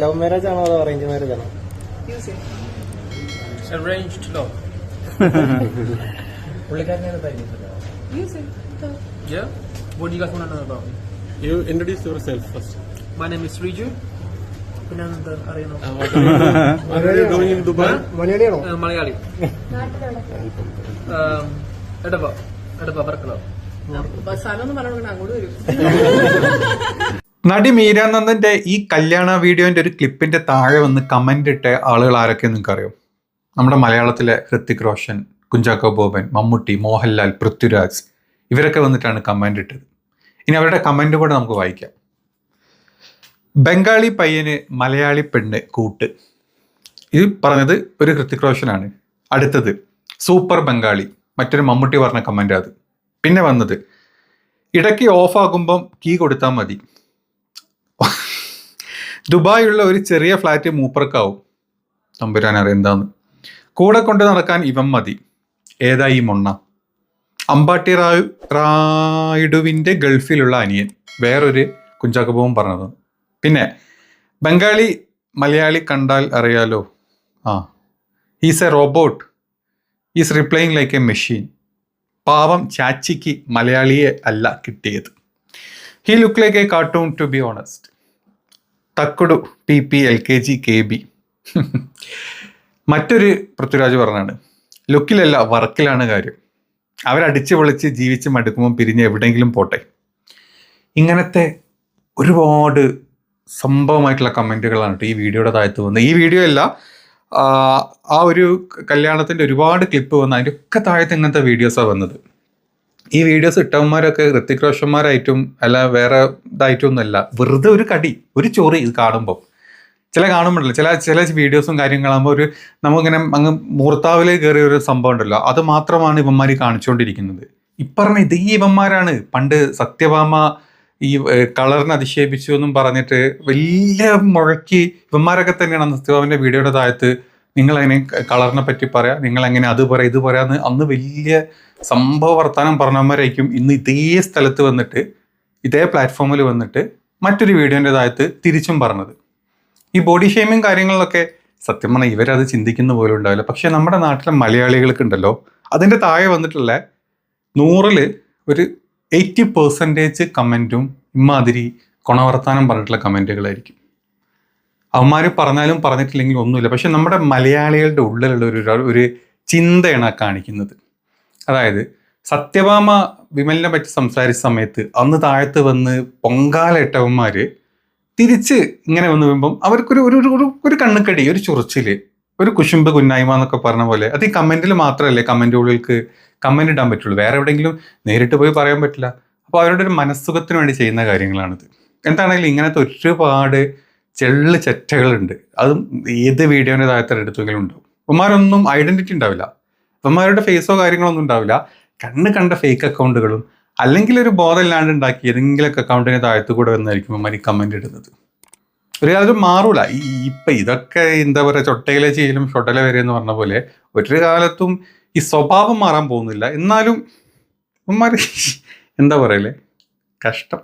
Love marriage ആണോ അതോ arrange marriage ആണോ arranged love. പുള്ളിക്കാരനെയാണ് പരിചയപ്പെട്ടത് Yeah? What do you guys want to know about me? You introduce yourself first. My name is Riju. പിന്നെ എന്താ അറിയണോ Uh, what, are you, what are you doing in Dubai? മലയാളിയാണോ ഏഹ് മലയാളി ഏഹ് എടവ എടവ വർക്കല സ്ഥലമൊന്നും പറഞ്ഞു അങ്ങോട്ട് വരും നടി മീരാനന്ദന്റെ ഈ കല്യാണ വീഡിയോന്റെ ഒരു ക്ലിപ്പിന്റെ താഴെ വന്ന് കമന്റ് ഇട്ട ആളുകൾ ആരൊക്കെ നിങ്ങൾക്ക് അറിയോ നമ്മുടെ മലയാളത്തിലെ ഹൃത്തിക് റോഷൻ കുഞ്ചാക്കോ ബോബൻ മമ്മൂട്ടി മോഹൻലാൽ പൃഥ്വിരാജ് ഇവരൊക്കെ വന്നിട്ടാണ് കമന്റ് ഇട്ടത്. ഇനി അവരുടെ കമന്റ് കൂടെ നമുക്ക് വായിക്കാം. ബംഗാളി പയ്യന് മലയാളി പെണ്ണ് കൂട്ട്. ഇത് പറഞ്ഞത് ഒരു ഹൃത്തിക് റോഷനാണ്. അടുത്തത് സൂപ്പർ ബംഗാളി മറ്റൊരു മമ്മൂട്ടി പറഞ്ഞ കമന്റ് അത്. പിന്നെ വന്നത് ഇടയ്ക്ക് ഓഫാകുമ്പം കീ കൊടുത്താൽ മതി. ദുബായിലുള്ള ഒരു ചെറിയ ഫ്ലാറ്റ് മൂപ്പർക്കാവും. തമ്പുരാൻ അറിയന്താന്ന് കൂടെ കൊണ്ട് നടക്കാൻ ഇവൻ മതി. ഏതായി ഈ മൊണ്ണ? അമ്പാട്ടി റായു റായിഡുവിന്റെ ഗൾഫിലുള്ള അനിയൻ. വേറൊരു കുഞ്ചാക്കോബവും പറഞ്ഞത്. പിന്നെ ബംഗാളി മലയാളി കണ്ടാൽ അറിയാലോ? ആ. Is a robot is replying like a machine പാവം ചാച്ചിക്ക് മലയാളിയെ അല്ല കിട്ടിയത്. He look like a cartoon to be honest Thakkudu P P L K G K B. മറ്റൊരു പൃഥ്വിരാജ് പറഞ്ഞാണ് ലുക്കിലല്ല വർക്കിലാണ് കാര്യം. അവരടിച്ച് പൊളിച്ച് ജീവിച്ച് മടുക്കുമ്പോൾ പിരിഞ്ഞ് എവിടെയെങ്കിലും പോട്ടെ. ഇങ്ങനത്തെ ഒരുപാട് സംഭവമായിട്ടുള്ള കമന്റുകളാണ് ഈ വീഡിയോയുടെ താഴത്ത് വന്നത്. ഈ വീഡിയോ അല്ല ആ ഒരു കല്യാണത്തിന്റെ ഒരുപാട് ക്ലിപ്പ് വന്ന് അതിന്റെ ഒക്കെ താഴത്ത് ഇങ്ങനത്തെ വീഡിയോസാണ് വന്നത്. ഈ വീഡിയോസ് ഇട്ടവന്മാരൊക്കെ ഋത്തിക് റോഷന്മാരായിട്ടും അല്ല വേറെ ഇതായിട്ടും ഒന്നുമല്ല വെറുതെ ഒരു കടി ഒരു ചോറി ഇത് കാണുമ്പോൾ ചില കാണുമ്പോഴല്ലോ ചില ചില വീഡിയോസും കാര്യങ്ങളാകുമ്പോൾ ഒരു നമുക്കിങ്ങനെ അങ്ങ് മൂർത്താവിലെ കയറിയ ഒരു സംഭവം ഉണ്ടല്ലോ. അത് മാത്രമാണ് ഇവന്മാർ കാണിച്ചുകൊണ്ടിരിക്കുന്നത് ഇപ്പറഞ്ഞ ഇത് ഈ ഇവന്മാരാണ്. പണ്ട് സത്യഭാമ ഈ കളറിനെ അധിക്ഷേപിച്ചു എന്നും പറഞ്ഞിട്ട് വലിയ മുഴക്കി ഇവന്മാരൊക്കെ തന്നെയാണ് അന്ന് സത്യഭാമന്റെ വീഡിയോയുടെ താഴത്ത് നിങ്ങൾ അതിനെ കളറിനെ പറ്റി പറയാ? നിങ്ങൾ എങ്ങനെ അത് പറയാ ഇത് പറയാന്ന് അന്ന് വലിയ സംഭവ വർത്തമാനം പറഞ്ഞവന്മാരായിരിക്കും ഇന്ന് ഇതേ സ്ഥലത്ത് വന്നിട്ട് ഇതേ പ്ലാറ്റ്ഫോമിൽ വന്നിട്ട് മറ്റൊരു വീഡിയോന്റെ താഴത്ത് തിരിച്ചും പറഞ്ഞത്. ഈ ബോഡി ഷെയ്മിങ് കാര്യങ്ങളിലൊക്കെ സത്യം പറഞ്ഞാൽ ഇവരത് ചിന്തിക്കുന്ന പോലും ഉണ്ടാവില്ല. പക്ഷെ നമ്മുടെ നാട്ടിലെ മലയാളികൾക്ക് ഉണ്ടല്ലോ അതിന്റെ താഴെ വന്നിട്ടുള്ള നൂറിൽ ഒരു എയ്റ്റി പെർസെന്റേജ് കമന്റും ഇമാതിരി കുണവർത്താനം പറഞ്ഞിട്ടുള്ള കമന്റുകളായിരിക്കും അവന്മാർ പറഞ്ഞാലും പറഞ്ഞിട്ടില്ലെങ്കിൽ ഒന്നുമില്ല. പക്ഷെ നമ്മുടെ മലയാളികളുടെ ഉള്ളിലുള്ള ഒരു ഒരു ചിന്തയാണ് ആ കാണിക്കുന്നത്. അതായത് സത്യഭാമ വിമലിനെ പറ്റി സംസാരിച്ച സമയത്ത് അന്ന് താഴത്ത് വന്ന് പൊങ്കാലയിട്ടവന്മാർ തിരിച്ച് ഇങ്ങനെ വന്ന് വരുമ്പം അവർക്കൊരു ഒരു ഒരു- ഒരു കണ്ണുക്കടി ഒരു ചൊറിച്ചിൽ ഒരു കുശുമ്പ് കുന്നായ്മ എന്നൊക്കെ പറഞ്ഞ പോലെ. അത് ഈ കമന്റിൽ മാത്രമല്ലേ കമന്റുകൾക്ക് കമന്റ് ഇടാൻ പറ്റുള്ളൂ. വേറെ എവിടെയെങ്കിലും നേരിട്ട് പോയി പറയാൻ പറ്റില്ല. അപ്പോൾ അവരുടെ ഒരു മനസ്സുഖത്തിന് വേണ്ടി ചെയ്യുന്ന കാര്യങ്ങളാണിത്. എന്താണെങ്കിലും ഇങ്ങനത്തെ ഒരുപാട് ചെള്ള് ചെറ്റകളുണ്ട്. അതും ഏത് വീഡിയോന്റെ താഴത്തെ എടുത്തെങ്കിലും ഉണ്ടാവും. ഇവന്മാരൊന്നും ഐഡന്റിറ്റി ഉണ്ടാവില്ല. ഇവന്മാരുടെ ഫേസോ കാര്യങ്ങളോ ഒന്നും ഉണ്ടാവില്ല. കണ്ണ് കണ്ട ഫേക്ക് അക്കൗണ്ടുകളും അല്ലെങ്കിൽ ഒരു ബോധമില്ലാണ്ട് ഉണ്ടാക്കി ഏതെങ്കിലുമൊക്കെ അക്കൗണ്ടിനെ താഴത്ത് കൂടെ വന്നായിരിക്കും ഇവന്മാർ ഈ ഇടുന്നത്. ഒരു കാലത്ത് മാറൂല. ഈ ഇപ്പൊ ഇതൊക്കെ എന്താ പറയുക ചൊട്ടയിലെ ചെയ്യലും ചൊട്ടല വരെ എന്ന് പറഞ്ഞ പോലെ ഒരു കാലത്തും ഈ സ്വഭാവം മാറാൻ പോകുന്നില്ല. എന്നാലും ഇവന്മാർ എന്താ പറയലേ? കഷ്ടം.